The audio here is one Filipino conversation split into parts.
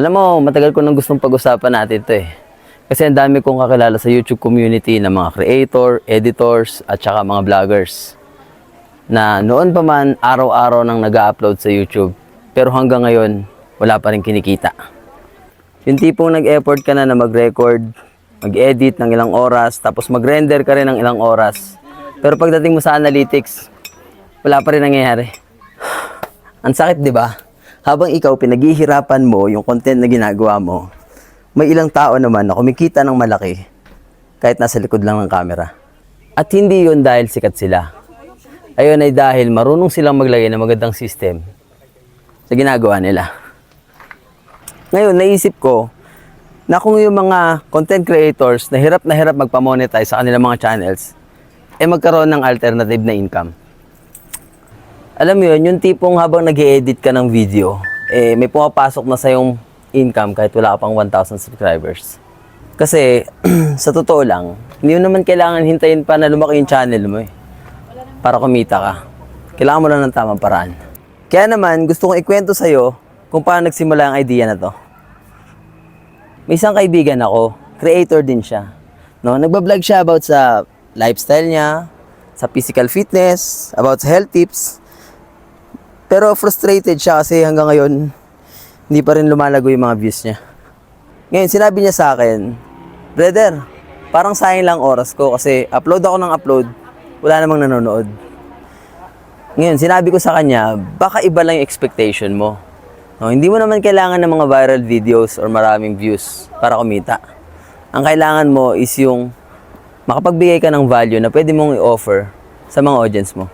Alam mo, matagal ko nang gustong pag-usapan natin to eh. Kasi ang dami kong kakilala sa YouTube community ng mga creator, editors, at saka mga vloggers. Na noon pa man, araw-araw nang nag upload sa YouTube. Pero hanggang ngayon, wala pa rin kinikita. Yung tipong nag-effort ka na na mag-record, mag-edit ng ilang oras, tapos mag-render ka rin ng ilang oras. Pero pagdating mo sa analytics, wala pa rin nangyayari. Ang sakit, di ba? Habang ikaw pinaghihirapan mo yung content na ginagawa mo, may ilang tao naman na kumikita ng malaki kahit nasa likod lang ng camera. At hindi yun dahil sikat sila. Ayun ay dahil marunong silang maglagay ng magandang system sa ginagawa nila. Ngayon, naisip ko na kung yung mga content creators na hirap na hirap magpamonetize sa kanilang mga channels, eh magkaroon ng alternative na income. Alam mo yun, yung tipong habang nag edit ka ng video, eh, may pumapasok na sa yung income kahit wala ka pang 1,000 subscribers. Kasi, sa totoo lang, hindi mo naman kailangan hintayin pa na lumaki yung channel mo eh. Para kumita ka. Kailangan mo lang ng tamang paraan. Kaya naman, gusto kong ikwento sa'yo kung paano nagsimula ang idea na to. May isang kaibigan ako, creator din siya. No, nagba-vlog siya about sa lifestyle niya, sa physical fitness, about sa health tips. Pero frustrated siya kasi hanggang ngayon, hindi pa rin lumalago yung mga views niya. Ngayon, sinabi niya sa akin, Brother, parang sayang lang oras ko kasi upload ako ng upload, wala namang nanonood. Ngayon, sinabi ko sa kanya, baka iba lang yung expectation mo. No, hindi mo naman kailangan ng mga viral videos or maraming views para kumita. Ang kailangan mo is yung makapagbigay ka ng value na pwede mong i-offer sa mga audience mo.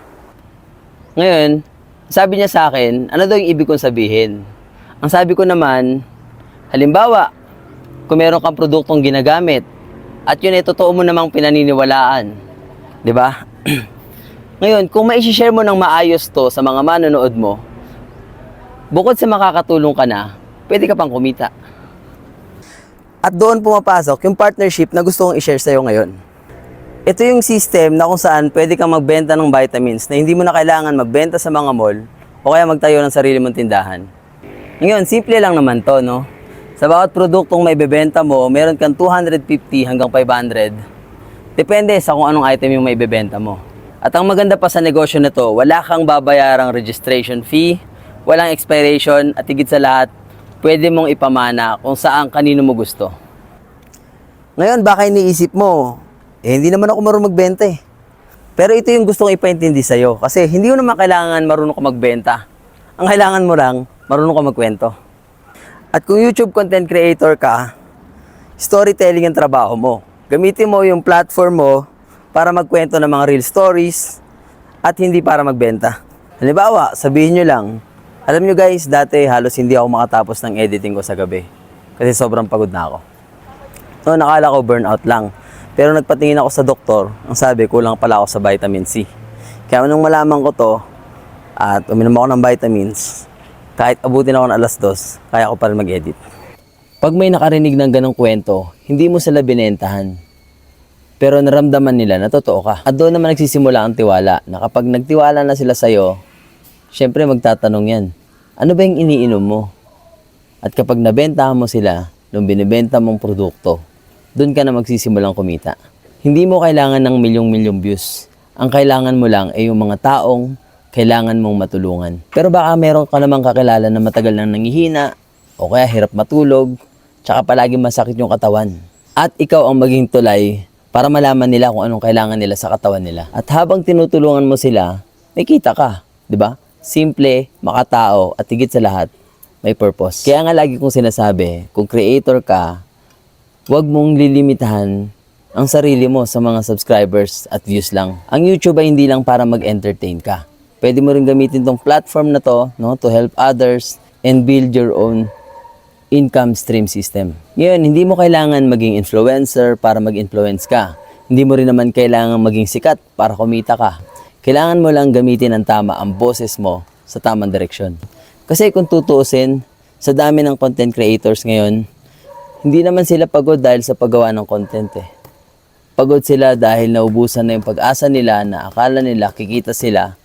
Ngayon, sabi niya sa akin, ano daw yung ibig kong sabihin? Ang sabi ko naman, halimbawa, kung meron kang produktong ginagamit, at yun ay totoo mo namang pinaniniwalaan. Di ba? Ngayon, kung mai-share mo ng maayos to sa mga manonood mo, bukod sa makakatulong ka na, pwede ka pang kumita. At doon pumapasok yung partnership na gusto kong i-share sa'yo ngayon. Ito yung system na kung saan pwede kang magbenta ng vitamins na hindi mo na kailangan magbenta sa mga mall o kaya magtayo ng sarili mong tindahan. Ngayon, simple lang naman to, no? Sa bawat produktong may bebenta mo, meron kang 250 hanggang 500. Depende sa kung anong item yung may bebenta mo. At ang maganda pa sa negosyo na to, wala kang babayarang registration fee, walang expiration, at higit sa lahat, pwede mong ipamana kung saan kanino mo gusto. Ngayon, baka iniisip mo, eh hindi naman ako marunong magbenta eh. Pero ito yung gusto kong ipaintindi sa'yo kasi hindi mo naman kailangan marunong ka magbenta. Ang kailangan mo lang, marunong ka magkwento. At kung YouTube content creator ka, storytelling ang trabaho mo. Gamitin mo yung platform mo para magkwento ng mga real stories at hindi para magbenta. Halimbawa, sabihin nyo lang, alam nyo guys, dati halos hindi ako makatapos ng editing ko sa gabi kasi sobrang pagod na ako. No, nakala ko burnout lang. Pero nagpatingin ako sa doktor, ang sabi, kulang pala ako sa vitamin C. Kaya nung malaman ko to, at uminom ako ng vitamins, kahit abutin ako ng alas dos, kaya ko pa rin mag-edit. Pag may nakarinig ng ganong kwento, hindi mo sila binentahan. Pero naramdaman nila na totoo ka. At doon naman nagsisimula ang tiwala, na kapag nagtiwala na sila sa'yo, syempre magtatanong yan, ano ba yung iniinom mo? At kapag nabentahan mo sila, nung binibenta mong produkto, doon ka na magsisimulang kumita. Hindi mo kailangan ng milyong-milyong views. Ang kailangan mo lang ay yung mga taong kailangan mong matulungan. Pero baka meron ka namang kakilala na matagal nang nangihina, o kaya hirap matulog, tsaka palagi masakit yung katawan. At ikaw ang maging tulay para malaman nila kung anong kailangan nila sa katawan nila. At habang tinutulungan mo sila, may kita ka, 'di ba? Simple, makatao, at higit sa lahat, may purpose. Kaya nga lagi kong sinasabi, kung creator ka, huwag mong lilimitahan ang sarili mo sa mga subscribers at views lang. Ang YouTube ay hindi lang para mag-entertain ka. Pwede mo rin gamitin tong platform na to no, to help others and build your own income stream system. Ngayon, hindi mo kailangan maging influencer para mag-influence ka. Hindi mo rin naman kailangan maging sikat para kumita ka. Kailangan mo lang gamitin ang tama ang boses mo sa tamang direksyon. Kasi kung tutuusin, sa dami ng content creators ngayon, hindi naman sila pagod dahil sa paggawa ng content eh. Pagod sila dahil naubusan na yung pag-asa nila na akala nila kikita sila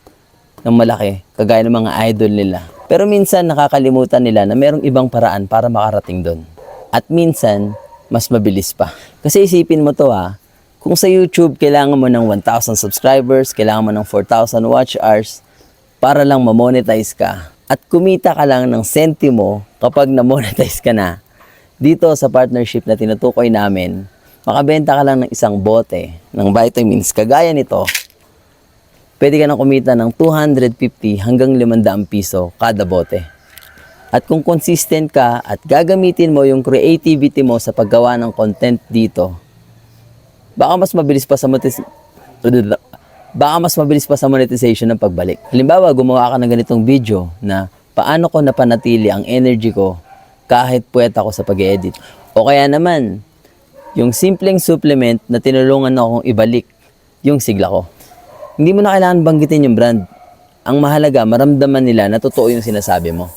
ng malaki, kagaya ng mga idol nila. Pero minsan nakakalimutan nila na mayroong ibang paraan para makarating doon. At minsan, mas mabilis pa. Kasi isipin mo to ha, kung sa YouTube kailangan mo ng 1,000 subscribers, kailangan mo ng 4,000 watch hours para lang ma-monetize ka. At kumita ka lang ng sentimo kapag na-monetize ka na. Dito sa partnership na tinutukoy namin, makabenta ka lang ng isang bote ng vitamins kagaya nito, pwede ka na kumita ng 250 hanggang 500 piso kada bote. At kung consistent ka at gagamitin mo yung creativity mo sa paggawa ng content dito, baka mas mabilis pa sa motis- baka mas mabilis pa sa monetization ng pagbalik. Halimbawa, gumawa ka ng ganitong video na paano ko napanatili ang energy ko kahit puwet ako sa pag-edit. O kaya naman, yung simpleng supplement na tinulungan akong ibalik yung sigla ko. Hindi mo na kailangan banggitin yung brand. Ang mahalaga, maramdaman nila na totoo yung sinasabi mo.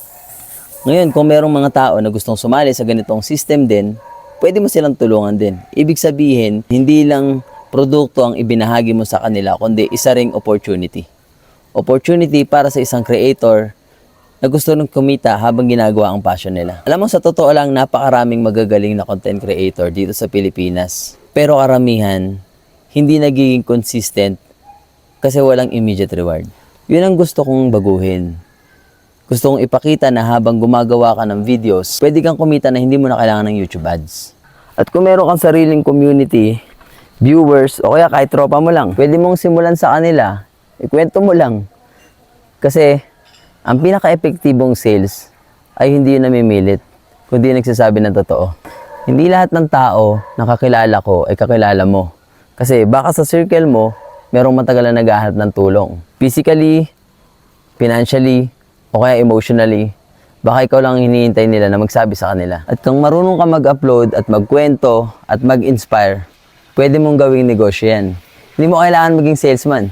Ngayon, kung merong mga tao na gustong sumali sa ganitong system din, pwede mo silang tulungan din. Ibig sabihin, hindi lang produkto ang ibinahagi mo sa kanila, kundi isa ring opportunity. Opportunity para sa isang creator na gusto nung kumita habang ginagawa ang passion nila. Alam mo, sa totoo lang, napakaraming magagaling na content creator dito sa Pilipinas. Pero karamihan, hindi nagiging consistent kasi walang immediate reward. Yun ang gusto kong baguhin. Gusto kong ipakita na habang gumagawa ka ng videos, pwede kang kumita na hindi mo na kailangan ng YouTube ads. At kung meron kang sariling community, viewers, o kaya kahit tropa mo lang, pwede mong simulan sa kanila, ikwento mo lang. Kasi, ang pinaka-epektibong sales ay hindi yun namimilit, kundi nagsasabi ng totoo. Hindi lahat ng tao na kakilala ko ay kakilala mo. Kasi baka sa circle mo, merong matagal na naghahanap ng tulong. Physically, financially, o kaya emotionally, baka ikaw lang ang hinihintay nila na magsabi sa kanila. At kung marunong ka mag-upload at magkwento at mag-inspire, pwede mong gawing negosyo yan. Hindi mo kailangan maging salesman.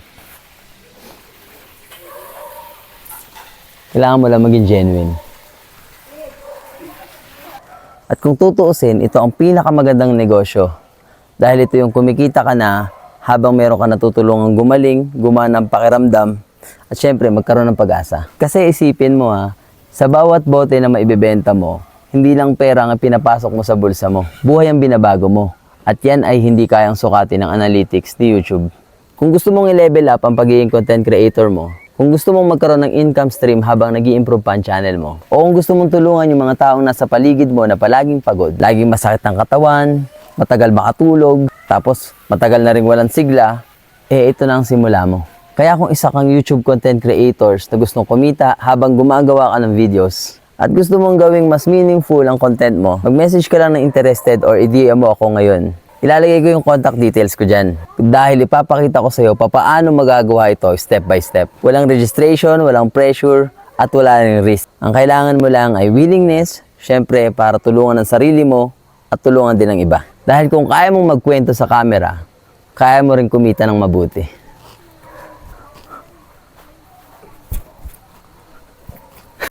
Kailangan mo lang maging genuine. At kung tutuusin, ito ang pinakamagandang negosyo. Dahil ito yung kumikita ka na habang meron ka natutulungan gumaling, gumana ang pakiramdam, at syempre magkaroon ng pag-asa. Kasi isipin mo ha, sa bawat bote na maibebenta mo, hindi lang pera ang pinapasok mo sa bulsa mo. Buhay ang binabago mo. At yan ay hindi kayang sukatin ng analytics ni YouTube. Kung gusto mong i-level up ang pagiging content creator mo, kung gusto mong magkaroon ng income stream habang nag improve pa ang channel mo, o kung gusto mong tulungan yung mga taong nasa paligid mo na palaging pagod, laging masakit ang katawan, matagal makatulog, tapos matagal na rin walang sigla, eh ito na ang simula mo. Kaya kung isa kang YouTube content creators na gustong kumita habang gumagawa ka ng videos, at gusto mong gawing mas meaningful ang content mo, mag-message ka lang ng interested or i-DM mo ako ngayon. Ilalagay ko yung contact details ko dyan. Dahil ipapakita ko sa'yo papaano magagawa ito step by step. Walang registration, walang pressure, at wala rin risk. Ang kailangan mo lang ay willingness, syempre para tulungan ang sarili mo at tulungan din ang iba. Dahil kung kaya mong magkwento sa camera, kaya mo rin kumita ng mabuti.